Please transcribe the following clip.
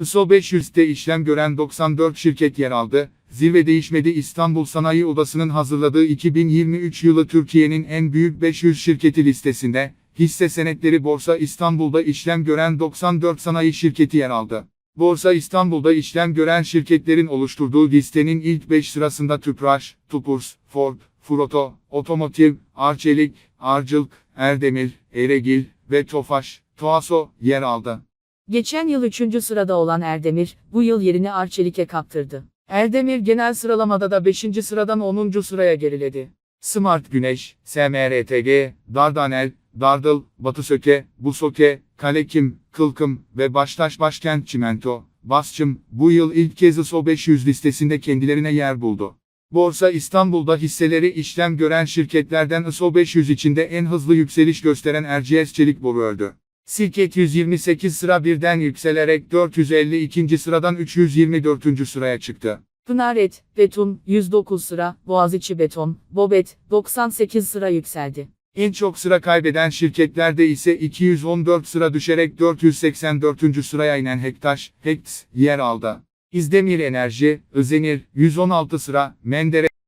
ISO 500'te işlem gören 94 şirket yer aldı. Zirve değişmedi İstanbul Sanayi Odası'nın hazırladığı 2023 yılı Türkiye'nin en büyük 500 şirketi listesinde, hisse senetleri Borsa İstanbul'da işlem gören 94 sanayi şirketi yer aldı. Borsa İstanbul'da işlem gören şirketlerin oluşturduğu listenin ilk 5 sırasında Tüpraş, Tupurs, Ford, Furoto, Otomotiv, Arçelik, Arcılık, Erdemir, Eregil ve Tofaş, Toaso yer aldı. Geçen yıl 3. sırada olan Erdemir, bu yıl yerini Arçelik'e kaptırdı. Erdemir genel sıralamada da 5. sıradan 10. sıraya geriledi. Smart Güneş, SMRTG, Dardanel, Dardıl, Batı Söke, Busoke, Kalekim, Kılkım ve Baştaş Başkent Çimento, Basçım, bu yıl ilk kez ISO 500 listesinde kendilerine yer buldu. Borsa İstanbul'da hisseleri işlem gören şirketlerden ISO 500 içinde en hızlı yükseliş gösteren Erciyes Çelik Boru ördü. Sirket 128 sıra birden yükselerek 452. sıradan 324. sıraya çıktı. Pınaret, Beton, 109 sıra, Boğaziçi Beton, Bobet, 98 sıra yükseldi. En çok sıra kaybeden şirketlerde ise 214 sıra düşerek 484. sıraya inen Hektaş, Hekt yer aldı. İzdemir Enerji, Özenir, 116 sıra, Mendere,